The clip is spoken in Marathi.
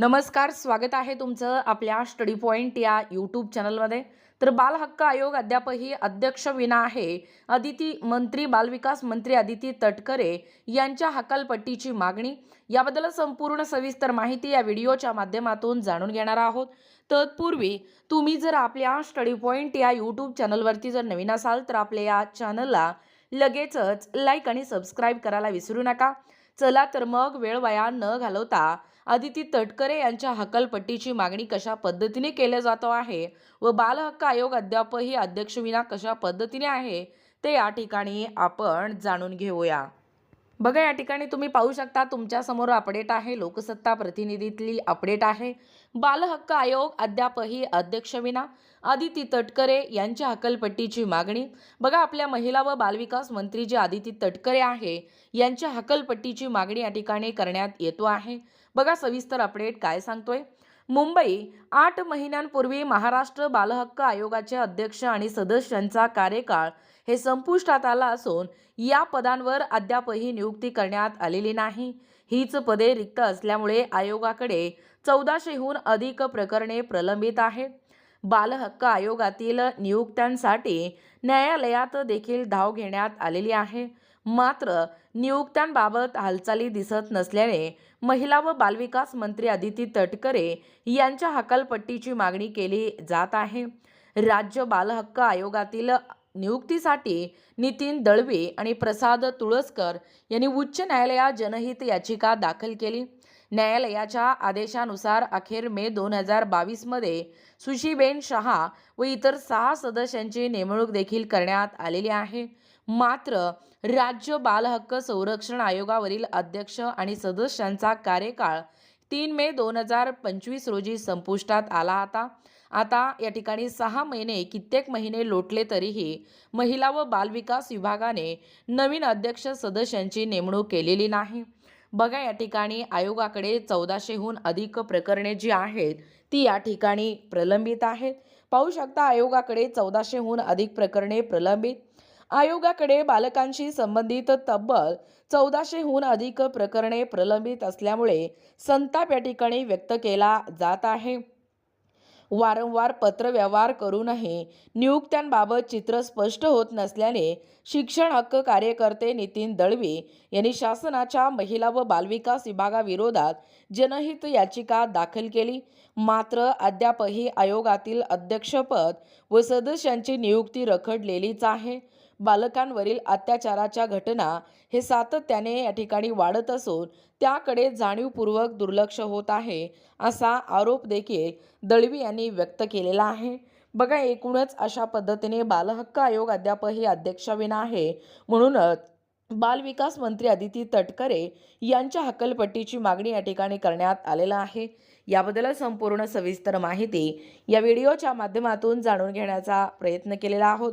नमस्कार स्वागत आहे तुमचं आपल्या स्टडी पॉईंट या यूट्यूब चॅनलमध्ये. तर बाल हक्क आयोग अद्यापही अध्यक्ष विना आहे. अदिती मंत्री बालविकास मंत्री अदिती तटकरे यांच्या हकालपट्टीची मागणी. याबद्दल संपूर्ण सविस्तर माहिती या व्हिडिओच्या माध्यमातून जाणून घेणार आहोत. तत्पूर्वी तुम्ही जर आपल्या स्टडी पॉईंट या यूट्यूब चॅनलवरती जर नवीन असाल तर आपल्या या चॅनलला लगेचच लाईक आणि सबस्क्राईब करायला विसरू नका. चला तर मग वेळ वाया न घालवता आदिती तटकरे यांच्या हकलपट्टीची मागणी कशा पद्धतीने केल्या जातो आहे व बालहक्क आयोग अद्यापही अध्यक्षविना कशा पद्धतीने आहे ते या ठिकाणी आपण जाणून घेऊया. बघा या ठिकाणी तुम्ही पाहू शकता तुमच्यासमोर अपडेट आहे. लोकसत्ता प्रतिनिधीतली अपडेट आहे. बालहक्क आयोग अद्यापही अध्यक्षविना आदिती तटकरे यांच्या हकलपट्टीची मागणी. बघा आपल्या महिला व बालविकास मंत्री जे आदिती तटकरे आहे यांच्या हकलपट्टीची मागणी या ठिकाणी करण्यात येतो आहे. बघा सविस्तर अपडेट काय सांगतोय. मुंबई आठ महिन्यांपूर्वी महाराष्ट्र बालहक्क आयोगाचे अध्यक्ष आणि सदस्यांचा कार्यकाळ हे संपुष्टात आला असून या पदांवर अद्यापही नियुक्ती करण्यात आलेली नाही. हीच पदे रिक्त असल्यामुळे आयोगाकडे चौदाशेहून अधिक प्रकरणे प्रलंबित आहेत. बालहक्क आयोगातील नियुक्त्यांसाठी न्यायालयात देखील धाव घेण्यात आलेली आहे. मात्र नियुक्त्यांबाबत हालचाली दिसत नसल्याने महिला व बालविकास मंत्री अदिती तटकरे यांच्या हकालपट्टीची मागणी केली जात आहे. राज्य बालहक्क आयोगातील नियुक्तीसाठी नितीन दळवी आणि प्रसाद तुळसकर यांनी उच्च न्यायालयात जनहित याचिका दाखल केली. न्यायालयाच्या आदेशानुसार अखेर मे दोन हजार बावीसमध्ये सुशीबेन शहा व इतर सहा सदस्यांची नेमणूक देखील करण्यात आलेली आहे. मात्र राज्य बालहक्क संरक्षण आयोगावरील अध्यक्ष आणि सदस्यांचा कार्यकाळ तीन मे दोन हजार पंचवीस रोजी संपुष्टात आला होता. आता या ठिकाणी सहा महिने कित्येक महिने लोटले तरीही महिला व बालविकास विभागाने नवीन अध्यक्ष सदस्यांची नेमणूक केलेली नाही. बघा या ठिकाणी आयोगाकडे चौदाशेहून अधिक प्रकरणे जी आहेत ती या ठिकाणी प्रलंबित आहेत. पाहू शकता आयोगाकडे चौदाशेहून अधिक प्रकरणे प्रलंबित. आयोगाकडे बालकांशी संबंधित तब्बल चौदाशेहून अधिक प्रकरणे प्रलंबित असल्यामुळे संताप या ठिकाणी व्यक्त केला जात आहे. वारंवार पत्रव्यवहार करूनही नियुक्त्यांबाबत चित्र स्पष्ट होत नसल्याने शिक्षण हक्क कार्यकर्ते नितीन दळवी यांनी शासनाच्या महिला व बालविकास विभागाविरोधात जनहित याचिका दाखल केली. मात्र अद्यापही आयोगातील अध्यक्षपद व सदस्यांची नियुक्ती रखडलेलीच आहे. बालकांवरील अत्याचाराच्या घटना हे सातत्याने या ठिकाणी वाढत असून त्याकडे जाणीवपूर्वक दुर्लक्ष होत आहे असा आरोप देखील दळवी यांनी व्यक्त केलेला आहे. बघा एकूणच अशा पद्धतीने बालहक्क आयोग अद्यापही अध्यक्षाविना आहे. म्हणूनच बालविकास मंत्री अदिती तटकरे यांच्या हकलपट्टीची मागणी या ठिकाणी करण्यात आलेला आहे. याबद्दल संपूर्ण सविस्तर माहिती या व्हिडिओच्या माध्यमातून जाणून घेण्याचा प्रयत्न केलेला आहोत.